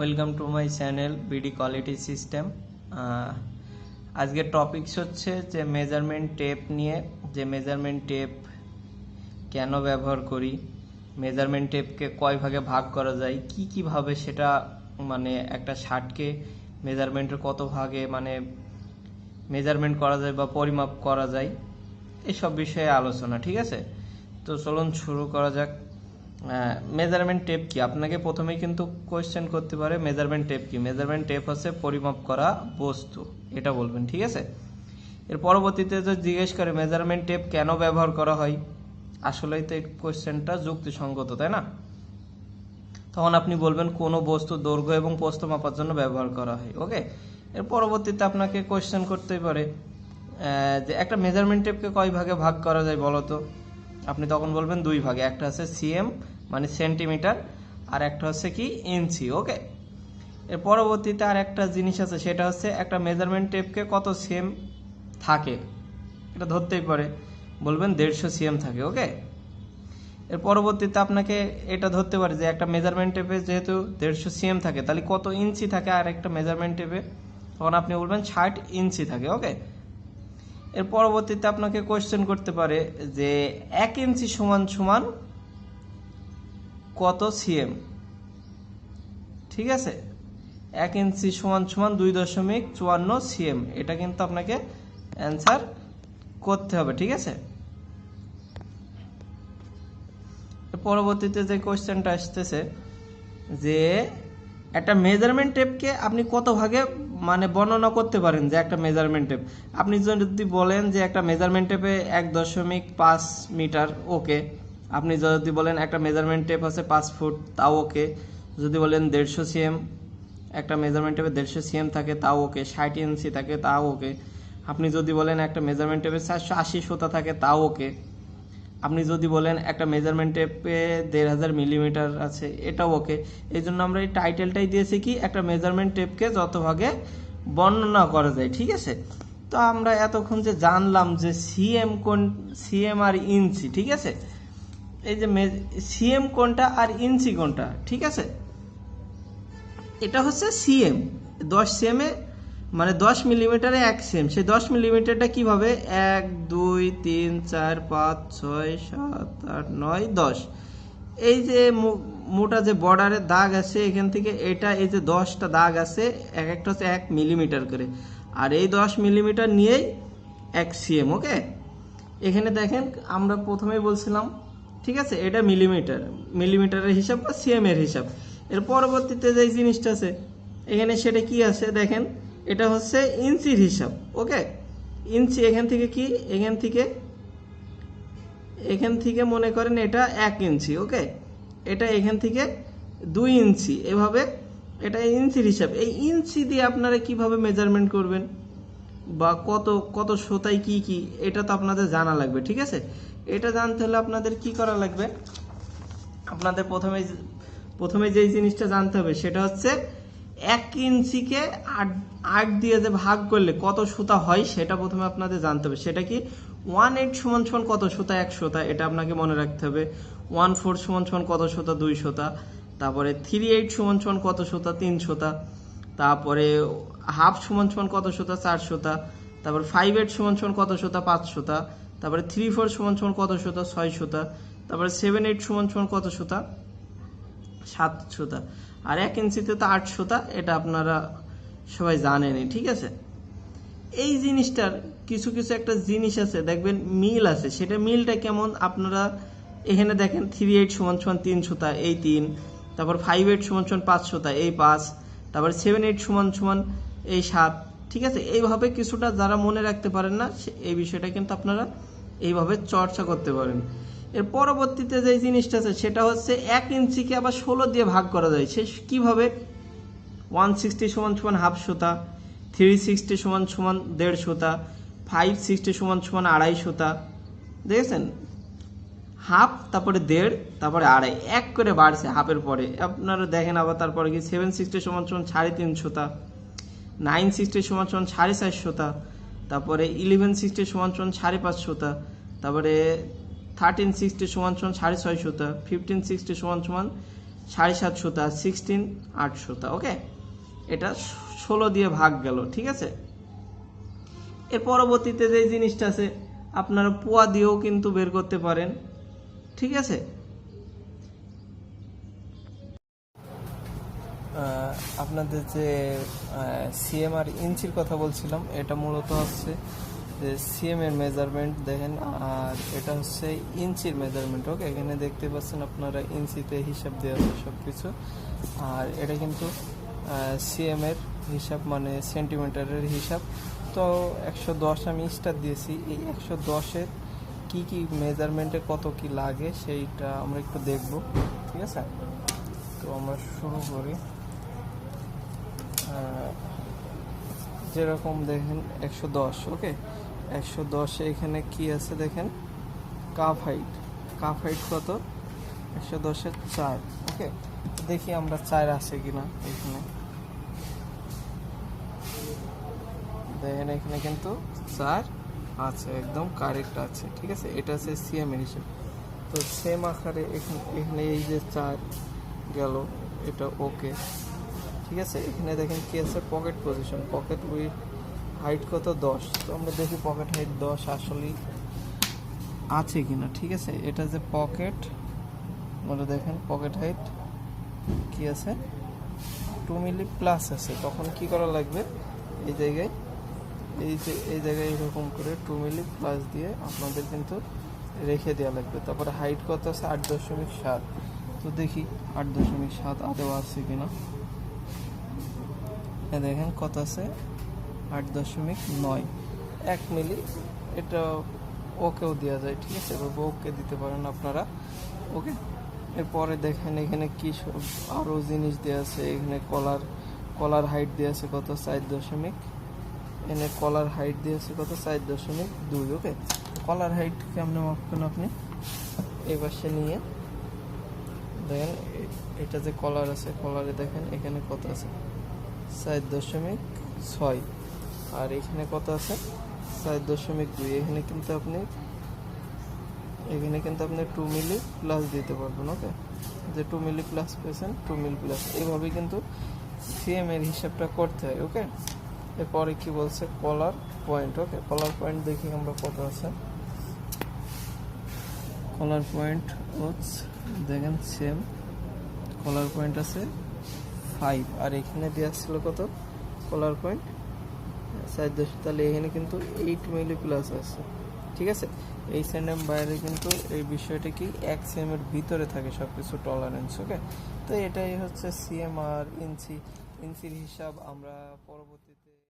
Welcome to my channel BD quality system আজকের topics হচ্ছে যে মেজারমেন্ট টেপ নিয়ে, যে মেজারমেন্ট টেপ কেন ব্যবহার করি মেজারমেন্ট টেপকে কয় ভাগে ভাগ করা যায়, কি কীভাবে সেটা মানে একটা শার্টকে মেজারমেন্টের কত ভাগে মানে মেজারমেন্ট করা যায় বা পরিমাপ করা যায়, এসব বিষয়ে আলোচনা, ঠিক আছে? তো চলুন শুরু করা যাক। মেজারমেন্ট টেপ কি? আপনাকে প্রথমেই কিন্তু কোয়েশ্চেন করতে পারে মেজারমেন্ট টেপ কি? মেজারমেন্ট টেপ হচ্ছে পরিমাপ করা বস্তু। এটা বলবেন, ঠিক আছে? এর পরবর্তীতে যদি জিজ্ঞেস করে মেজারমেন্ট টেপ কেন ব্যবহার করা হয়? আসলেই তো এই কোয়েশ্চেনটা যুক্তিসঙ্গত, তাই না? তখন আপনি বলবেন কোনো বস্তু দৈর্ঘ্য এবং প্রস্থ মাপার জন্য ব্যবহার করা হয়, ওকে? এর পরবর্তীতে আপনাকে কোয়েশ্চেন করতেই পারে যে একটা মেজারমেন্ট টেপকে কয় ভাগে ভাগ করা যায় বলো তো আপনি তখন বলবেন দুই ভাগে, একটা হচ্ছে সিএম মানে সেন্টিমিটার আর একটা হচ্ছে কি ইঞ্চি ওকে এর পরবর্তীতে আর একটা জিনিস আছে, সেটা হচ্ছে একটা মেজারমেন্ট টেপকে কত সিএম থাকে? এটা ধরতেই পারে। বলবেন দেড়শো সিএম থাকে ওকে এর পরবর্তীতে আপনাকে এটা ধরতে পারে যে একটা মেজারমেন্ট টেপে যেহেতু দেড়শো সিএম থাকে, তাহলে কত ইঞ্চি থাকে আর একটা মেজারমেন্ট টেপে তখন আপনি বলবেন ষাট ইঞ্চি থাকে ওকে এর পরবর্তীতে আপনাকে কোয়েশ্চেন করতে পারে যে এক ইঞ্চি সমান সমান কত সিএম? ঠিক আছে? এক ইঞ্চি সমান সমান দুই দশমিক চুয়ান্ন সিএম। এটা কিন্তু আপনাকে অ্যান্সার করতে হবে, ঠিক আছে? পরবর্তীতে যে কোয়েশ্চেনটা আসতেছে যে একটা মেজারমেন্ট টেপকে আপনি কত ভাগে মানে বর্ণনা করতে পারেন যে একটা মেজারমেন্ট টেপ আপনি যদি বলেন যে একটা মেজারমেন্ট টেপে এক দশমিক পাঁচ মিটার ওকে আপনি যদি বলেন একটা মেজারমেন্ট টেপ আছে পাঁচ ফুট, তাও ওকে যদি বলেন দেড়শো সিএম একটা মেজারমেন্ট টেপে দেড়শো সিএম থাকে, তাও ওকে ষাট ইঞ্চি থাকে, তাও ওকে আপনি যদি বলেন একটা মেজারমেন্ট টেপে চারশো আশি সুতা থাকে, তাও ওকে আপনি যদি বলেন একটা মেজারমেন্ট টেপে দেড় হাজার মিলিমিটার আছে, এটাও ওকে এই জন্য আমরা এই টাইটেলটাই দিয়েছি কি, একটা মেজারমেন্ট টেপকে যত ভাগে বর্ণনা করা যায়, ঠিক আছে? তো আমরা এতক্ষণ যে জানলাম যে সিএম কোন সিএম আর ইঞ্চি ঠিক আছে? এই যে সিএম কোনটা আর ইঞ্চি কোনটা? ঠিক আছে? এটা হচ্ছে সিএম দশ সিএমে মানে দশ মিলিমিটারে এক সিএম সেই দশ মিলিমিটারটা কীভাবে? এক, দুই, তিন, চার, পাঁচ, ছয়, সাত, আট, নয়, দশ। এই যে মোটা যে বর্ডারের দাগ আছে, এখান থেকে এটা, এই যে দশটা দাগ আছে, এক একটা হচ্ছে এক মিলিমিটার করে। আর এই দশ মিলিমিটার নিয়েই এক সিএম ওকে এখানে দেখেন, আমরা প্রথমেই বলছিলাম ঠিক আছে? এটা মিলিমিটার মিলিমিটারের হিসাব বা সিএম এর হিসাব। এর পরবর্তীতে যে জিনিসটা আছে, এখানে সেটা কি আছে দেখেন? এটা হচ্ছে ইঞ্চির হিসাব, ওকে? ইঞ্চি এখান থেকে কি? এখান থেকে এখান থেকে মনে করেন এটা এক ইঞ্চি, ওকে? এটা এখান থেকে দুই ইঞ্চি, এভাবে এটা ইঞ্চির হিসাব। এই ইঞ্চি দিয়ে আপনারা কীভাবে মেজারমেন্ট করবেন? বা কত কত সোতায় কি কি? এটা তো আপনাদের জানা লাগবে, ঠিক আছে? এটা জানতে হলে আপনাদের কি করা লাগবে? আপনাদের প্রথমে প্রথমে যেই জিনিসটা জানতে হবে, সেটা হচ্ছে এক ইঞ্চিকে আট আট দিয়ে যে ভাগ করলে কত সুতা হয়, সেটা প্রথমে আপনাদের জানতে হবে। সেটা কি ওয়ান এইট সমান সমান কত সুতা? এক সুতা। এটা আপনাকে মনে রাখতে হবে। ওয়ান ফোর সমান সমান কত সুতা? দুই সুতা। তারপরে থ্রি এইট সমান সমান কত সুতা? তিন সুতা। তারপরে হাফ সমান সমান কত সুতা? চার সুতা। তারপর ফাইভ এইট সমান সমান কত সুতা? পাঁচ সুতা। তারপরে থ্রি ফোর সমান সমান কত সুতা? ছয় সুতা। তারপরে সেভেন এইট সমান সমান কত সুতা? সাত সুতা। আর এক ইঞ্চিতে তো আট সুতা, এটা আপনারা সবাই জানেনই, ঠিক আছে? এই জিনিসটার কিছু কিছু একটা জিনিস আছে, দেখবেন মিল আছে। সেটা মিলটা কেমন? আপনারা এখানে দেখেন থ্রি এইট সমান সমান তিন সুতা, এই তিন। তারপর ফাইভ এইট সমান সমান পাঁচ সুতা, এই পাঁচ। তারপর সেভেন এইট সমান সমান এই সাত, ঠিক আছে? এইভাবে কিছুটা যারা মনে রাখতে পারেন না এই বিষয়টা কিন্তু আপনারা এইভাবে চর্চা করতে পারেন। এর পরবর্তীতে যে জিনিসটা আছে, সেটা হচ্ছে এক ইঞ্চিকে আবার ষোলো দিয়ে ভাগ করা যায়। সে কীভাবে? ওয়ান সিক্সটি সমান সমান হাফ সুতা, থ্রি সিক্সটি সমান সমান দেড় সুতা, ফাইভ সিক্সটি সমান সমান আড়াই সুতা। দেখেছেন? হাফ, তারপরে দেড়, তারপরে আড়াই। এক করে বাড়ছে হাফের পরে। আপনারা দেখেন আবার তারপরে কি? সেভেন সিক্সটি সমান সমান সাড়ে তিন সুতা, নাইন সিক্সটি সমান সমান সাড়ে চার সুতা। তারপরে ইলেভেন সিক্সটি সমান সমান সাড়ে পাঁচ সুতা, তারপরে থার্টিন সিক্সটি সমান সমান সাড়ে ছয় সুতা ফিফটিন সিক্সটি সমান সমান সাড়ে সাত সুতা সিক্সটিন আট সুতা ওকে এটা ষোলো দিয়ে ভাগ গেল, ঠিক আছে? এর পরবর্তীতে যে জিনিসটা আছে, আপনারা পোয়া দিয়েও কিন্তু বের করতে পারেন, ঠিক আছে? আপনাদের যে সিএম আর ইঞ্চির কথা বলছিলাম, এটা মূলত হচ্ছে যে সিএম এর মেজারমেন্ট দেখেন, আর এটা হচ্ছে ইঞ্চির মেজারমেন্ট ওকে এখানে দেখতে পাচ্ছেন আপনারা ইঞ্চিতে হিসাব দেওয়া আছে সব কিছু আর এটা কিন্তু সিএম এর হিসাব মানে সেন্টিমিটারের হিসাব। তো একশো দশ আমি স্টার দিয়েছি, এই একশো দশের কী কী মেজারমেন্টে কত কি লাগে, সেইটা আমরা একটু দেখব, ঠিক আছে? তো আমরা শুরু করি। যেরকম দেখেন, একশো দশ, ওকে? একশো দশে এখানে কি আছে দেখেন? Cup height. কাপ হাইট কত? একশো দশের চার, ওকে? দেখি আমরা চার আছে কিনা এখানে। দেখেন, এখানে কিন্তু চার আছে, একদম কারেক্ট আছে, ঠিক আছে? এটা আছে সিএম এর হিসেবে। তো সেম আকারে এখানে এখানে এই যে চার গেল, এটা ওকে ঠিক আছে? এখানে দেখেন কি আছে? Pocket position pocket with height কত? দশ। তো আমরা দেখি পকেট হাইট দশ আসলেই আছে কিনা, ঠিক আছে? এটা যে পকেট আমরা দেখেন পকেট হাইট কি আছে? টু মিলি প্লাস আছে। তখন কি করা লাগবে? এই জায়গায়, এই যে, এই জায়গায় এরকম করে টু মিলি প্লাস দিয়ে আপনাদের কিন্তু রেখে দেওয়া লাগবে। তারপরে হাইট কত আছে? আট দশমিক সাত। তো দেখি আট দশমিক সাত আদৌ আছে কিনা। দেখেন কত আছে? আট দশমিক নয়। এক মিলি, এটা ওকেও দেওয়া যায়, ঠিক আছে? এভাবে ওকে দিতে পারেন আপনারা। ওকে? এরপরে দেখেন এখানে কি সব আরও জিনিস দেওয়া আছে। এখানে কলার কলার হাইট দেওয়া আছে কত? চার দশমিক। এখানে কলার হাইট দিয়ে আছে কত? চার দশমিক দুই, ওকে? কলার হাইট কেমনে মাপবেন আপনি? এই পাশে নিয়ে দেখেন এটা যে কলার আছে, কলারে দেখেন এখানে কত আছে? চার দশমিক ছয়। আর এখানে কত আছে? চার দশমিক দুই। এখানে কিন্তু আপনি, এখানে কিন্তু আপনি টু মিলি প্লাস দিতে পারবেন ওকে যে টু মিলি প্লাস পেয়েছেন টু মিলি প্লাস এইভাবে কিন্তু সিএম এর হিসাবটা করতে হয় ওকে এরপরে কি বলছে? কলার পয়েন্ট ওকে কলার পয়েন্ট দেখি আমরা কত আছে। কলার পয়েন্ট হচ্ছে দেখেন সেম কলার পয়েন্ট আছে ফাইভ। আর এখানে দেওয়া ছিল কত? কলার পয়েন্ট সাইড দশ। তাহলে এখানে কিন্তু এইট মিলি প্লাস আছে। ঠিক আছে? এই সেন্ডেম বাইরে কিন্তু এই বিষয়টা কি? এক সিএমের ভিতরে থাকে সব কিছু টলারেন্স ওকে তো এটাই হচ্ছে সিএম আর ইনসি ইনসির হিসাব আমরা পরবর্তীতে